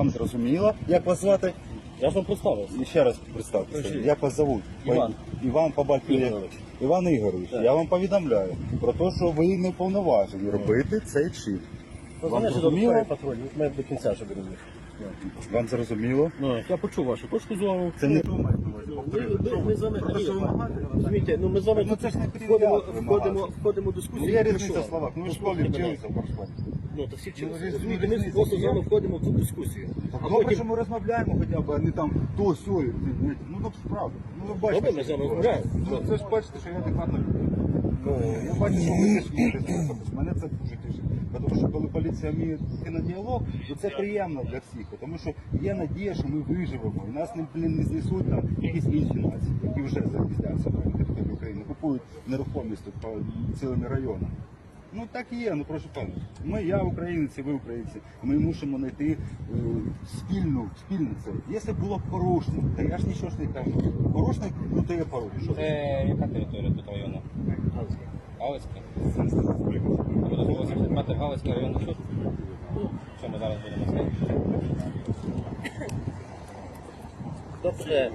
Вам зрозуміло, як вас звати? Я ж вам представився. І ще раз представтеся. Як вас зовуть? Іван. Іван. Ігорович. Іван Ігорович, Так. я вам повідомляю про те, що ви не повноважені робити цей чип. Вам Знаєш, зрозуміло? патруль, ми до кінця вже будемо. Вам зрозуміло? Ну, я почув вашу точку зору. Це не Ми, ми, ми з вами вимагаєте? розумієте, ну ми з вами Ну, це ж не входимо, перевіряти входимо, вимагати. входимо в Ну, дискусію. є про різниця що? в словах. Ну, ви в школі Послухайте мене. вчилися в Баршпані. Ну, то всі вчилися. Ну, Розумієте, ми різниця просто з є. вами входимо в цю дискусію. А Добре, потім, що ми розмовляємо хоча б, а не там то, сьо, і знаєте, ну так справді. Ну ви бачите. Добре, ми що з вами відбувається. розмовляємо. Ну це ж бачите, що я адекватно людина. Ну, я бачу, що ви теж слухатись. Мене це дуже тішить. Тому що коли поліція вміє йти на діалог, то це приємно для всіх. Тому що є надія, що ми виживемо. І нас не, блін, не знесуть там якісь інші нації, які вже запізняться на території України, купують нерухомість тут по цілими районами. Ну так і є, ну прошу пана. Ми, я українці, ви українці. Ми мусимо знайти е, спільну, спільну це. Якщо було б порушник, то я ж нічого ж не кажу. Порушник, ну то є порушник. Це яка територія тут району? Галицька. Це не Буде 85 Галицький районний суд. Що ми зараз будемо сказати? тобто,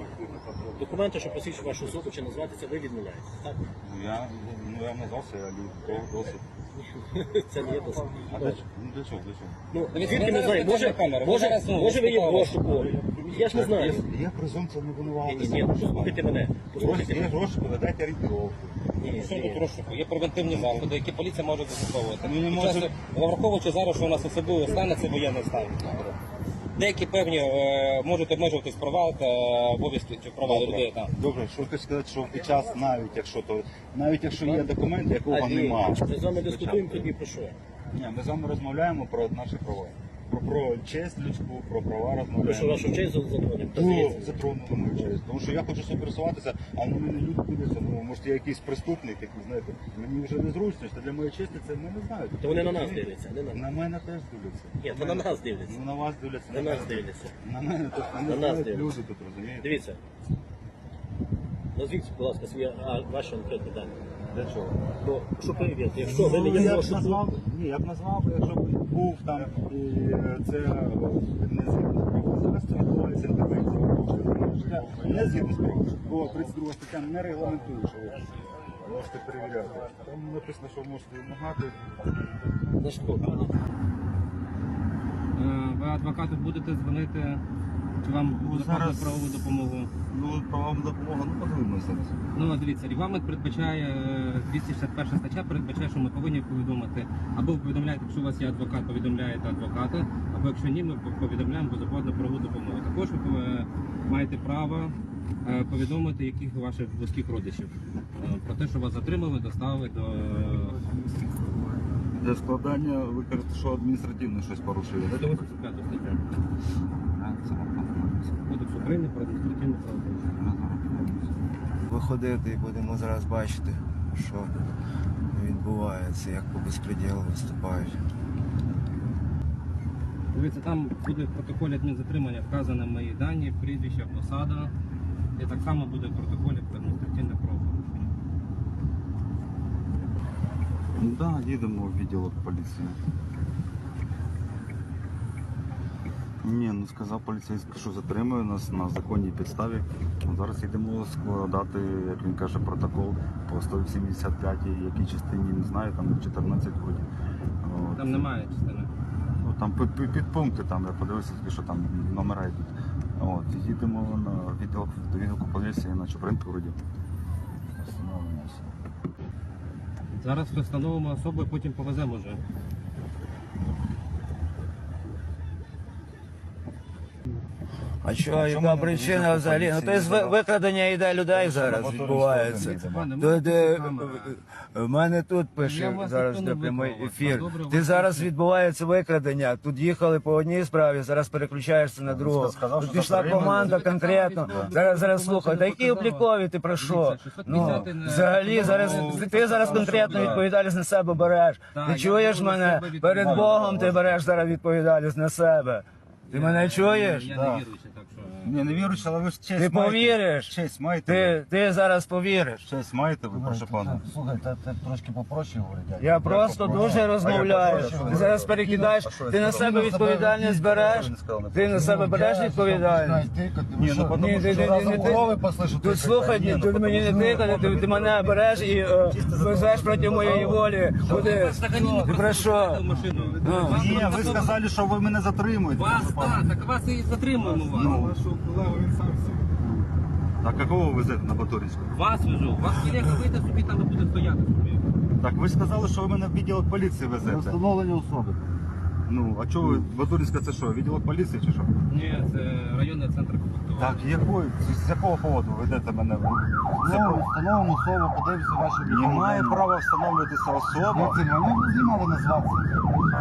документи, що посвідчують вашу особу чи назватися, ви відмовляєте. Так? Ну я, ну, я назвався, я люблю досить. Це не є досить. А для чого? Ну для чого? Для чого? Ну, звідки ми знаємо? Може, може, ну, може ви є в розшуку? Я ж не знаю. Є, є презумпція Ні, невинуватості. ні, ні, послухайте мене. Послухайте є мене. гроші, подайте орієнтировку. Ні, Що ні. тут розшуку? Є превентивні заходи, які поліція може застосовувати. Ну, не може- Враховуючи зараз, що у нас особливий стан, це воєнний стан. Деякі певні е, можуть обмежуватись права та обов'язки чи права людей. Там. Добре, що ти сказати, що під час, навіть якщо то, навіть якщо є документ, якого немає. Ми з вами дискутуємо тоді про що? Ні, ми з вами розмовляємо про наші права. Про, про честь людську, про права Ви що розмовляємо. вашу честь затронемо? Та Ну, затронули мою честь. Тому що я хочу собі пересуватися, а на мене люди дивляться, ну, може я якийсь преступник, який, знаєте, мені вже незручно, що для моєї честі це ми не знають. То вони на нас дивляться, не на нас. На мене теж дивляться. Ні, то на нас дивляться. Ну, на вас дивляться. На нас дивляться. На мене тут На не нас знають дивляться. люди тут, розумієте? Дивіться. Назвіть, будь ласка, свої а, ваші анкетні дані. Для чого? Ну, що перевірити? Якщо ви не є я б розшуку, назвав, ні, я б назвав, якщо б був там і е, це е, не згідно з правом. Зараз це відбувається інтервенція. Не згідно з правом. Бо 32 стаття не регламентує, що ви можете перевіряти. Там написано, що ви можете вимагати. Е, Ви адвокату будете дзвонити, вам буде зараз- правову допомогу? Ну, правова допомога, ну подивимося зараз. Ну, дивіться, регламент передбачає е, 261 стаття, передбачає, що ми повинні повідомити. Або ви повідомляєте, якщо у вас є адвокат, повідомляєте адвоката, або якщо ні, ми повідомляємо безоплатну правову допомогу. Також ви е, маєте право е, повідомити яких ваших близьких родичів е, про те, що вас затримали, доставили до Для складання ви кажете, що адміністративно щось порушили. до 85 стаття Кодексу України про адміністративне правопорушення. виходити і будемо зараз бачити, що відбувається, як по безпреділу виступають. Дивіться, там буде в протоколі адмінзатримання вказано мої дані, прізвище, посада. І так само буде в протоколі про адміністративне правопорушення. Ну так, да, їдемо в відділок поліції. Ні, ну сказав поліцейський, що затримує нас на законній підставі. Ну, Зараз йдемо складати, як він каже, протокол по 185, якій частині не знаю, там 14 годин. От. Там немає частини. Ну, там під, під, підпункти, там я подивився, тільки, що там номера йдуть. От, їдемо на відділок до відділку поліції на Чупринку вроді. Остановимося. Зараз встановимо особу і потім повеземо вже. А що, чому яка причина взагалі? Ну, то є викрадення йде людей зараз відбувається. То, де, в мене тут пише вас зараз де прямий ефір. Ти зараз відбувається викрадення. Тут їхали по одній справі, зараз переключаєшся на другу. Тут пішла команда конкретно. Зараз зараз слухай, та які облікові ти про що? Ну взагалі зараз ти зараз конкретно відповідальність на себе береш. Ти чуєш мене? Перед. Богом ти береш зараз відповідальність на себе. Ти мене чуєш? Я не що. Ні, не віруючи, але ви ж честь Ти маєте. повіриш? Честь маєте. Ти, ти зараз повіриш. Честь маєте ви, прошу пана. Слухай, та ти трошки попроще говорить. Я просто дуже розмовляю. Ти зараз перекидаєш, ти на себе відповідальність береш. Ти на себе береш відповідальність. Ні, ну, Ні, що ти, ти, ти, ти. Тут слухай, ну, ти мені не тикати, ти, ти мене береш і е, везеш проти моєї волі. Куди? Ти про що? Ну. Ні, ви сказали, що ви мене затримуєте. Вас, прошу пана. так, так вас і затримуємо вас. Ну. Так какого ви везете на Батуринську? Вас везу. Вас колега вийде собі там не буде стояти собі. Так ви сказали, що ви мене в відділок поліції везете. Встановлення особи. Ну, а чого ви, Батуринська це що, відділок поліції чи що? Ні, це районний центр комплектування. Так, якої, з якого поводу ведете мене? Про- встановлено особу, подивимося ваші Немає права встановлюватися особа. Як це? Ви знімали назвати.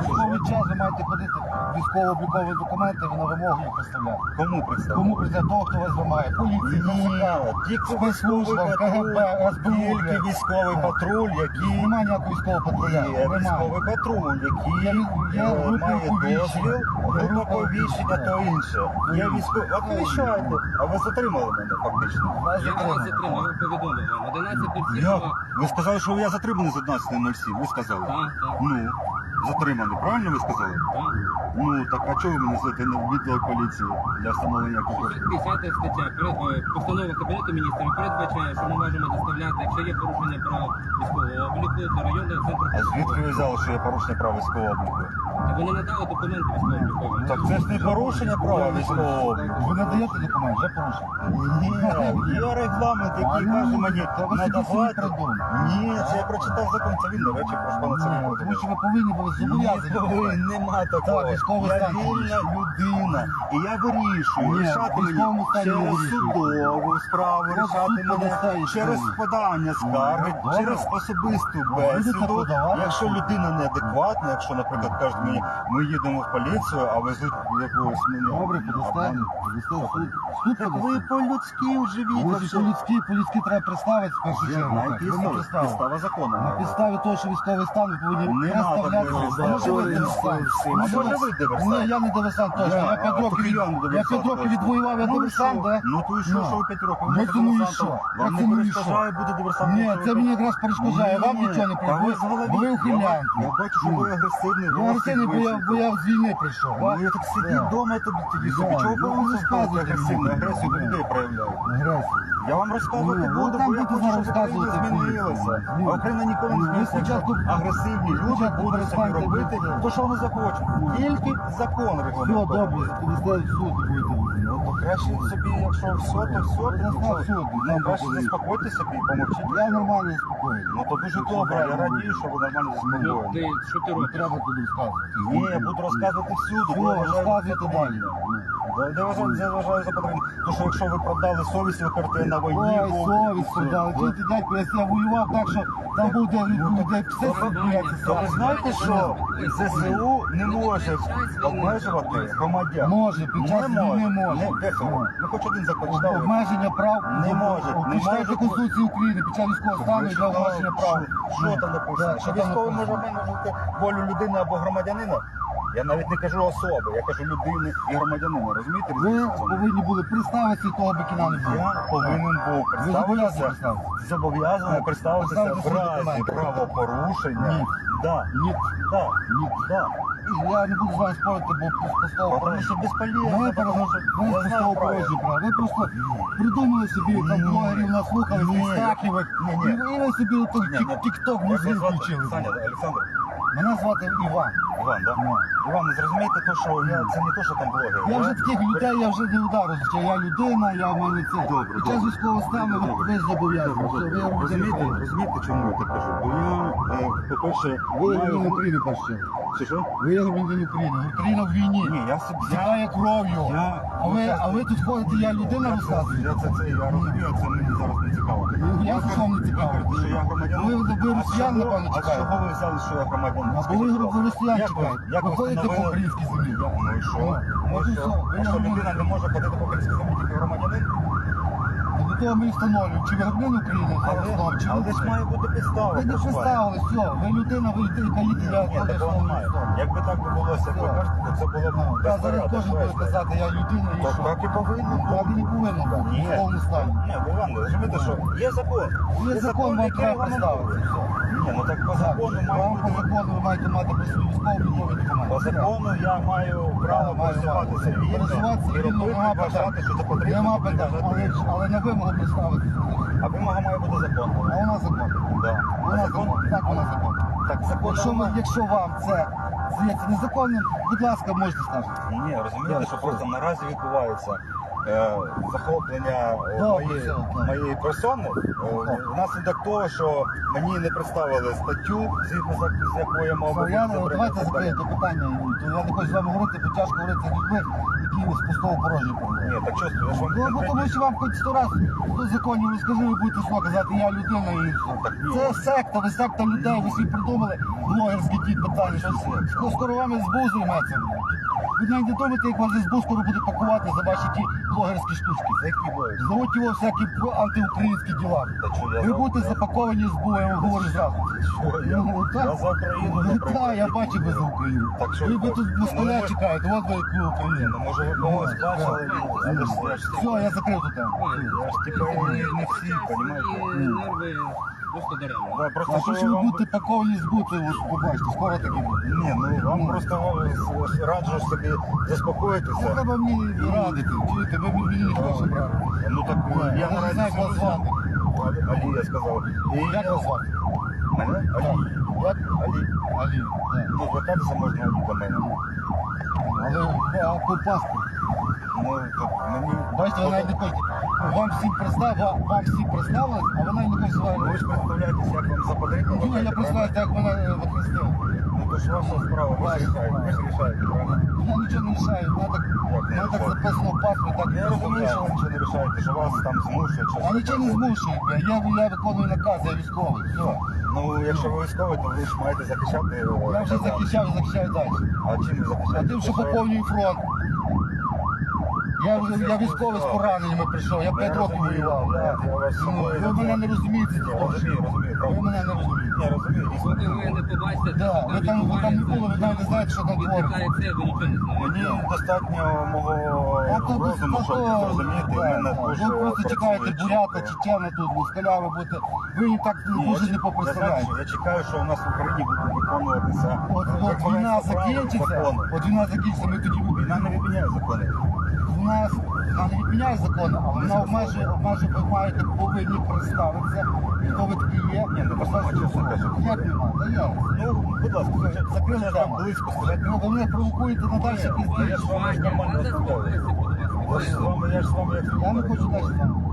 Військовий час ви маєте ходити військово-облікові документи, ви на вимогу їх представляти. Кому представити? Кому представляти того, хто вас вимагає? Поліції, ТЦК, Тільки військовий спецслужба, патруль, КГБ, СБУ. тільки військовий патруль, який Немає ніякого військового патруля. є військовий патруль, який Я- я е, група має оповіщення. дозвіл, група оповіщення, то інше. Я військовий, а ви віщаєте, а ви затримали мене фактично. Вас Я вас затримали. затримав, я повідомили вам. 11.07. Як? Ви сказали, що я затриманий з 11.07, ви сказали? Так, так, Ну, затриманий, правильно ви сказали? так. Ну, так а чого ви мене на відділ поліції для встановлення купив? 50 стаття перед- постанова Кабінету міністрів передбачає, що ми можемо доставляти, якщо є порушення прав військового обліку, до районного центру. А звідки ви взяли, що я порушення права військового обліку? Так ви не надали документи військово-облікові. Так це ж не порушення права військового обліку. Ви не даєте документ, вже порушив. Ні, є регламент, який каже мені та ви собі надавати. придумали. Ні, це я прочитав закон цивільний, речі про пана Ні, цивільного. Тому що ви повинні були зобов'язані. Нема такого. Так, я вільна людина. І я вирішую, рішати мені через судову справу, рішати мене через подання скарги, Ну, через особисту бесіду. Якщо людина неадекватна, якщо, наприклад, кажуть мені, ми їдемо в поліцію, а везуть якогось мене. Добре, в. Суд Так ви по-людськи. Ви вообще. по-людськи, по-людськи треба представити в першу чергу. Підстава закону. На підставі того, що військовий стан, ви повинні представляти. Ні, я не диверсант точно. Я, Я 5 а, років, від- я 5 років відвоював, я Ну диверсант, да? Ну то і що, Ну. що ви 5 років? Ну, Ви це ну і диверсантом. що? Вам не ну і перешкоджає бути диверсантом? Ні, це мені якраз перешкоджає, вам Ні, нічого не та ви перешкоджає. Бо ви Я Я бачу, що ви агресивний. Я агресивний, бо я, бо я з війни прийшов. Ну, я так сидіть Да. вдома тобі тоді собі. Да, Чого ну, ви розказуйте розказуєте агресивну мені. агресію до людей проявляєте? Агресія. Я вам розказувати Ну, буду, там бо я будете хочу, щоб Україна розказувати. змінилася. Ну, А Україна ніколи не ну, ви. Спочатку- агресивні люди спочатку будуть собі перестаньте робити, то що вони захочуть. Тільки закон Все, добре, подасте в суд будете. Ну, то краще собі, якщо все, то все, то в суд. Ну, краще заспокойте собі, помовчіть. Я нормально спокійний. Ну то дуже добре, я радію, що ви нормально Ну, ти, що ти Не робиш? треба туди розказувати. Ні, я буду розказувати всюди, Все, бо я вважаю розказуйте далі. Вважаю, за потрібне. Тому що якщо ви продали совість, ви кажете, на війні. Ой, совість продали. Чуєте, дядько, я воював так, що там буде людей все. То ви знаєте, що ЗСУ не може обмежувати громадян? Може, під час Не війни може. може. Не, де що? Ну. Ну хоч один закон читали? Обмеження прав Не може, не Почитайте може. Конституцію України під час військового стану і для обмеження прав. Що там написано? Так, Що що там військовий може написано? обмежувати волю людини або громадянина? Я навіть не кажу особи, я кажу людини і громадянина. Розумієте? Ви повинні були представитися того бикіна не було. Я повинен був Ви зобов'язані представитися, представитися. зобов'язаний представитися Представити в разі правопорушення. Ні. Да, Ні, да, ні. да. Я не буду з вами спорити, бо просто Потому що безполезно, потому що ви я просто знаю порожні права. Ви просто придумали собі там Ні. блогерів наслухали, Ні. підстаківок. Ні, І ні. і ви собі тут Ні, ні. тік-ток Як музей вас звати? включили. Саня, Олександр. Мене звати Іван. Іван, да? Ну. Іван, зрозумійте то, що я це не то, що там блогер. Я вже таких людей, я вже не удару. Я людина, я в мене це. Добре, Під час військового стану ви- не зобов'язані. Ви Розумієте, чому я так кажу? Бо я, е, по-перше, Ви маю... громадянин України, перше. Чи що? Ви громадянин України. Україна в війні. Ні, я собі... Стікає кров'ю. я, А ви, а ви тут ходите, я людина розказую. Я це, це, я розумію, це мені зараз не цікаво. Ну, я вам не цікаво? Ви що я громадянин. Ви- ви А росіян, чого- напевно, А чекаєте? чого ви взяли, що я громадянин? А Скажіть, ви будь ласка. росіян Як ви- чекаєте. Як Ви ходите по встановили- українській землі. Ну і що? Ну, Ну і що? А що людина не може ходити по українській землі, І ми встановлюємо, чи ви громадянин України, вам, чи Але ж має бути підстава. Ви не представили, все, ви людина, ви яка їде для Ні, такого немає. Якби так було, ви кажете, то це було б Я зараз порядку, кожен буде казати, я людина і Так, що. так і повинно. Так і не повинно бути, в Ні. військовому стані. Ні, Іван, розумієте, що є закон. Є закон, вам який треба регламентує. представити. Ні, ну так по закону Вам по закону ви маєте мати про свій військовий документ. По закону я маю право Маю пересуватися вільно Пересуватися і вільно, робити, нема вважати, що це потрібно. Нема тобі питань, але, іншим. але на вимогу представити. А вимога має бути законна. А вона закон. Да. Вона А закон? Так, вона закон. Так, закон. Якщо, ви, якщо вам це здається незаконним, будь ласка, можете скажете. Ні, розумієте, що просто наразі відбувається е, захоплення е, моєї, моєї персони е, внаслідок того, що мені не представили статтю, згідно з з якою я мав Я, бути ну, давайте закриєте питання. То я не хочу з вами говорити, бо тяжко говорити з людьми, які з пустого порожнього. Ні, так що я ж вам Ну, бо тому що вам хоч сто раз до законів розкажи, ви будете слово казати, я людина і все. Це секта, ви секта людей, ви всі придумали блогерські ті питання. Що це? Скоро, вами СБУ займеться. Ви навіть не думаєте, як вас СБУ скоро буде пакувати за ваші ті блогерські штучки. Які блогери? Зовуть його всякі антиукраїнські діла. Та що, я Ви за- будете запаковані СБУ, я вам говорю зразу. Що, я, Ну, так. я за Україну, Ну. Так, я бачу ви за Україну. Так що Ви, ви тут ну, москаля ви- чекаєте, от ви яку Україну. ну може ви когось бачили, але ж я ж Все, я закрив ту тему. я ж типу не, не всі, розумієте? Нерви просто даремно. Да, просто А що ви вам- будете паковані збути, ось побачите, скоро таки буде. Ні, ну вам Ну. просто е, раджу собі Не заспокоїтися. треба мені радити, чуєте, ви мені не хочете брати. Ну так Ну, я я не знаю, як вас звати. Алі, я сказав. І Як я- вас звати? Мене? Алі. Як? Алі. Алі. так. Ну, звертатися можна Алі до мене. Але а, по паспорту. Ну, так, мені... Бачите, ви навіть не. Вам всі представ, вам, всі представили, а ви навіть не Ну, ви ж представляєтесь, як вам запотрібно. Ні, я представляю, як мене е. Ну, то ж ваша справа, ви рішаєте, ви ж рішаєте, правильно? Я нічого не рішаю, мене так, записано в паспорт, так Я розумію, що ви нічого не рішаєте, що вас там змушують. чи А нічого не таке. змушують, я, я виконую наказ, я військовий. Все. Ну, якщо ви військовий, то ви ж маєте захищати. е, Я вже захищав захищаю далі. А чим ви А захищаєте? тим, що поповнюю фронт. Я, я військовий з пораненнями прийшов, я 5 років воював. да. Ну. Ви мене не розумієте, ви мене не розумієте. Поки ви не побачите, Да, що ви там, ви там не були, ви навіть не знаєте, що там твориться. ви нічого не знаєте. Мені достатньо мого розуму, щоб зрозуміти, да, мене да. дуже Ви просто чекаєте працює чітко. чечена тут, москаля ви будете. Ви і так Ні, дуже не я, я чекаю, що у нас в Україні буде виконуватися От, от війна закінчиться, закони. от війна закінчиться, ми тоді Війна не відміняє закони. Нас вона не відміняє закон, а вона обмежує, обмежує, ви маєте повинні представитися, хто ви такі є. Ні, ну, що. Як нема? Та я. Ну, будь ласка, скажіть, Закрили там близько, скажіть. Ну, ви мене провокуєте на далі Я якісь ж з вами нормально розмовляю. Я ж з вами, я ж з вами як Я не хочу далі з вами.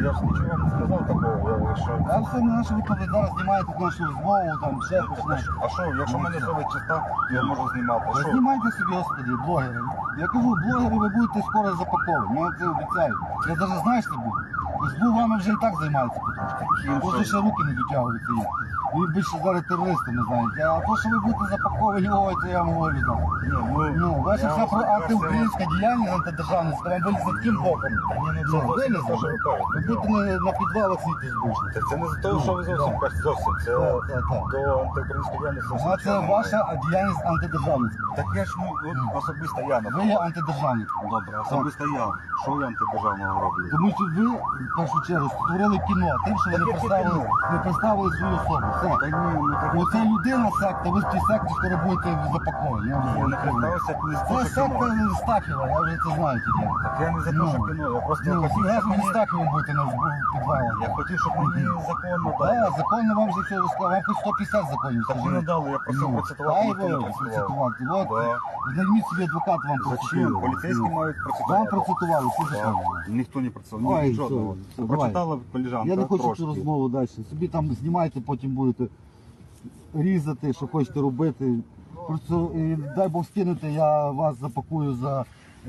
Ну я ж нічого не сказав такого, я що... А все на наше ви зараз знімаєте нашу розмову, там ще почне. А що, якщо мене совість чиста, я можу знімати. Ви Що? знімайте собі, господи, блогери. Я кажу, блогери ви будете скоро запаковані, я це обіцяю. Я навіть знаю, що буде. СБУ вами вже і так займається потрошки. Просто ще руки не дотягуються їх. Ви більше зараз терористами знаєте. А то, що ви будете запаковані, ой, то я вам говорю. Ні, Ну, ваша вся про антиукраїнська діяльність антидержавницька, вам вилізе таким боком. Ні, ну це Ну, не вилізе. Що будете на, на підвалах сидіти збушні. Це, не з того, що ви зовсім Так. кажете, зовсім. Це Так, так, так. до антиукраїнської діяльності. А це ваша діяльність антидержавницька. Так я ж, ну, от особисто я, Ви є наприклад. антидержавник. Добре, особисто я. Що я антидержавного роблю? Тому що ви, в першу чергу, створили кіно тим, що ви не Яке представили, кіно? не представили свою особу. Та ні, ну так Оце людина секта, ви в цій секті скоро будете запаковані. Я я не представився як не Це того секта кіно. Стахіва, я вже це знаю тільки. Так я не за те, що кіно, я просто Ну, мені мені... Стахівим будете на підвалах. Я хотів, щоб мені законно дали. законно вам вже все розказав, вам хоч 150 законів. Так ви не дали, я просив Ну, процитувати, дай ви процитував. процитувати. От, Да. знайміть собі адвокат вам Зачем? процитував. Поліцейські Ну. мають Вам процитувати. процитували, всі Так. закони. Ніхто не Ой, ні жодного. все, все, Прочитала коліжанка Я не хочу трошки. цю розмову далі. Собі там знімайте, потім будете різати, що хочете робити. Просто і, дай Бог скинути, я вас запакую за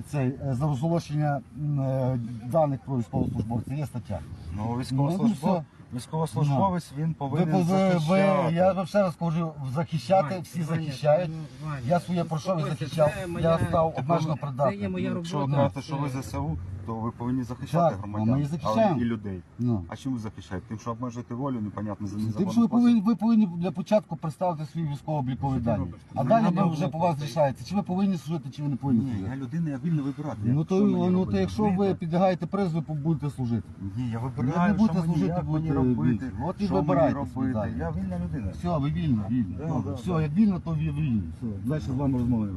цей е, за розголошення е, даних про військовослужбовця. Є стаття. Ну, Ну, військовослужбовець. Військовослужбовець він повинен ви, ви, захищати. я вам ще раз кажу, захищати, Ваня, всі Ваня, захищають. ну, Ваня, Я своє пройшов і захищав. Я став обмежено придатним. Це є моя Якщо ви робота. що ви ЗСУ, то ви повинні захищати Так, громадян а ми і захищаємо. але і людей. Ну. А чим ви захищаєте? Тим, що обмежуєте волю, непонятно за Тим, що ви спосіб? повинні, ви повинні для початку представити свої військово-облікові дані. А Ну, далі вже по вас рішаєте, чи ви повинні служити, чи ви не повинні Ні, я служити. людина, я вільно вибирати. Ну то, що мені ну, то робити? якщо ви підлягаєте призову, будете служити. Ні, я Ви вибираю, не будете що мені, служити, як мені будете робити. От і що мені вибирайте робити. далі. Я вільна людина. Все, ви вільно, вільно. Да, Добре. да, Все, як вільно, то ви вільні. Все, далі з вами розмови.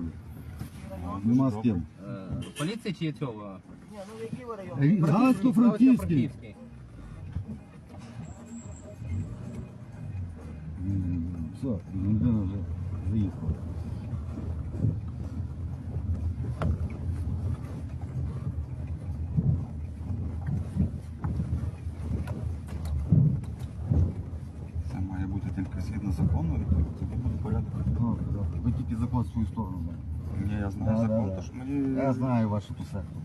Нема з ким. Е, Поліція чи цього? Галицько-Франківський. Все, людина вже заїхала. Це має бути тільки згідно закону, і тоді буде порядок. Добре, добре. Ви тільки закон в свою сторону маєте. Ні, я знаю Да, закон, да, да. то що мені... Я знаю вашу ту.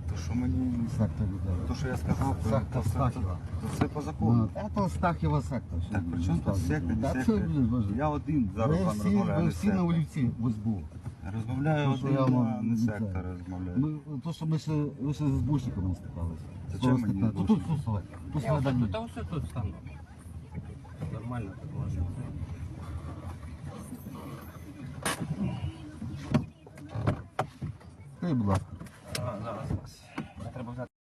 То, що мені... Секту людей. То, що я сказав, то, Секта то, Стахіва. то це по закону. Ну, Це Стахіва секта. що Так, при чому тут секта, Та не це, секта? блін, боже. Я один зараз з всі, розмовляю, ви не всі на секта. олівці в СБУ. Розмовляю Ну, що один, я а вам не не секта знаю. розмовляю. Ми, то, що ми ще, ви ще з збушниками стикалися. Скоро чим мені стикнете. Тут, тут, тут, тут, тут, Я всередині. тут, та ось тут стану. Нормально так можна. Будь ласка. А, зараз. Треба взяти.